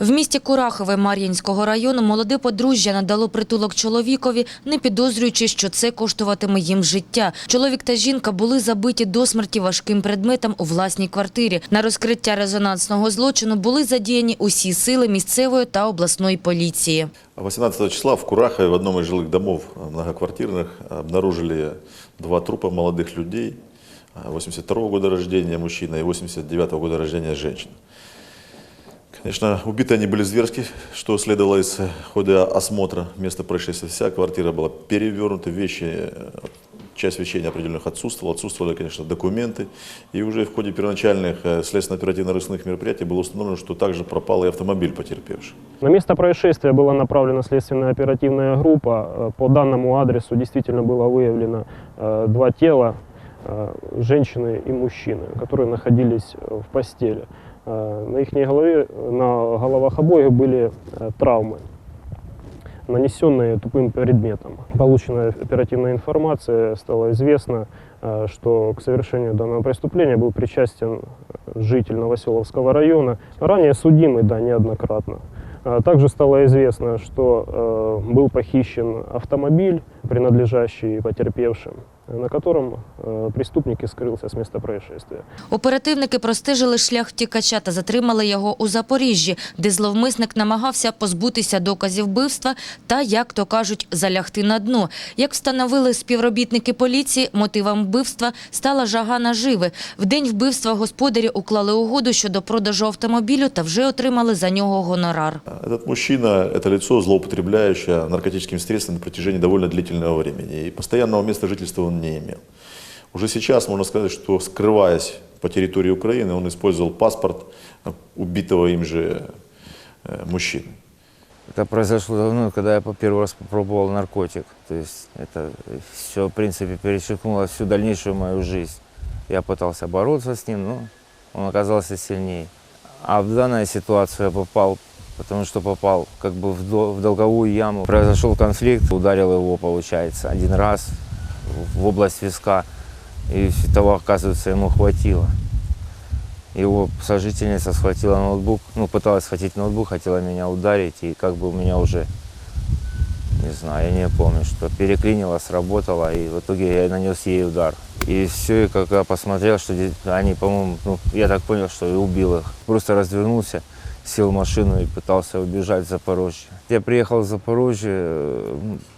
В місті Курахове Мар'їнського району молоде подружжя надало притулок чоловікові, не підозрюючи, що це коштуватиме їм життя. Чоловік та жінка були забиті до смерті важким предметом у власній квартирі. На розкриття резонансного злочину були задіяні усі сили місцевої та обласної поліції. 18 числа в Курахове в одном из жилых домов э, многоквартирных обнаружили два трупа молодых людей, э, 82 года рождения мужчина и 89 года рождения женщина. Конечно, убиты они были зверски, что следовало из хода осмотра места происшествия. Вся квартира была перевернута, вещи, э, часть вещей определенных отсутствовала, отсутствовали, конечно, документы. И уже в ходе первоначальных э, следственно-оперативно-розыскных мероприятий было установлено, что также пропал и автомобиль потерпевших. На место происшествия была направлена следственная оперативная группа. Э, По данному адресу действительно было выявлено два тела, женщины и мужчины, которые находились в постели. На их голове, на головах обоих были травмы, нанесенные тупым предметом. Полученная оперативная информация стало известно, э, что к совершению данного преступления был причастен житель Новоселовского района, ранее судимый, да, неоднократно. Также стало известно, что э, был похищен автомобиль, принадлежащий потерпевшим, на котором э, преступник и скрылся с места происшествия. Оперативники простежили шлях втікача та затримали його у Запоріжжі, де зловмисник намагався позбутися доказів вбивства та, як то кажуть, залягти на дно. Як встановили співробітники поліції, мотивом вбивства стала жага наживи. В день вбивства господарі уклали угоду щодо продажу автомобілю та вже отримали за нього гонорар. Этот мужчина – это лицо, злоупотребляющее наркотическими средствами на протяжении довольно длительного времени. И постоянного места жительства он не имел. Уже сейчас можно сказать, что скрываясь по территории Украины, он использовал паспорт э, убитого им же э, мужчины. Это произошло давно, когда я первый раз попробовал наркотик. То есть это все, в принципе, перечеркнуло всю дальнейшую мою жизнь. Я пытался бороться с ним, но он оказался сильнее. А в данную ситуацию я попал, потому что попал как бы в, до- в долговую яму. Произошел конфликт, ударил его, получается, один раз в область виска. И того, оказывается, ему хватило. Его сожительница схватила ноутбук, ну, пыталась схватить ноутбук, хотела меня ударить, и как бы у меня уже, не знаю, я не помню, что переклинило, сработало, и в итоге я нанес ей удар. И все, и как я посмотрел, что они, по-моему, ну, я так понял, что и убил их. Просто развернулся, сел в машину и пытался убежать в Запорожье. Я приехал в Запорожье,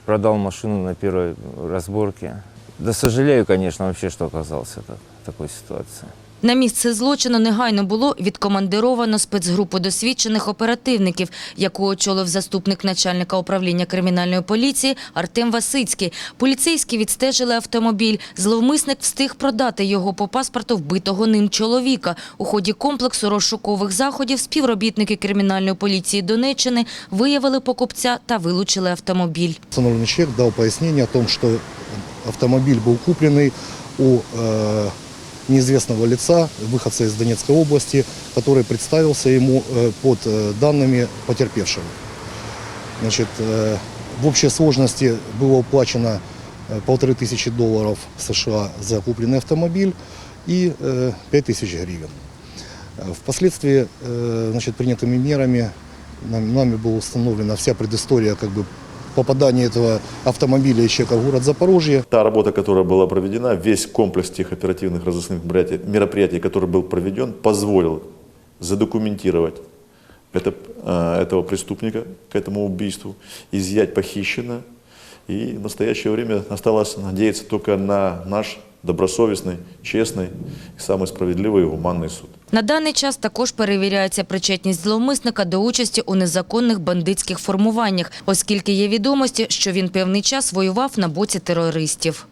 продал машину на первой разборке. Да сожалею, конечно, вообще, что оказался в такой ситуации. На місце злочину негайно було відкомандировано спецгрупу досвідчених оперативників, яку очолив заступник начальника управління кримінальної поліції Артем Васицький. Поліцейські відстежили автомобіль. Зловмисник встиг продати його по паспорту вбитого ним чоловіка. У ході комплексу розшукових заходів співробітники кримінальної поліції Донеччини виявили покупця та вилучили автомобіль. Установленный человек дал пояснение о том, что автомобиль был купленный у э, неизвестного лица, выходца из Донецкой области, который представился ему э, под э, данными потерпевшего. Значит, э, в общей сложности было уплачено полторы тысячи долларов США за купленный автомобиль и пять тысяч гривен. Впоследствии значит, принятыми мерами нам- нами была установлена вся предыстория как бы, попадания этого автомобиля и человека в город Запорожье. Та работа, которая была проведена, весь комплекс тех оперативных разыскных мероприятий, мероприятий, который был проведен, позволил задокументировать это, э, этого преступника к этому убийству, изъять похищенное. И в настоящее время осталось надеяться только на наш добросовестный, честный, и самый справедливый и гуманный суд. На даний час також перевіряється причетність зловмисника до участі у незаконних бандитських формуваннях, оскільки є відомості, що він певний час воював на боці терористів.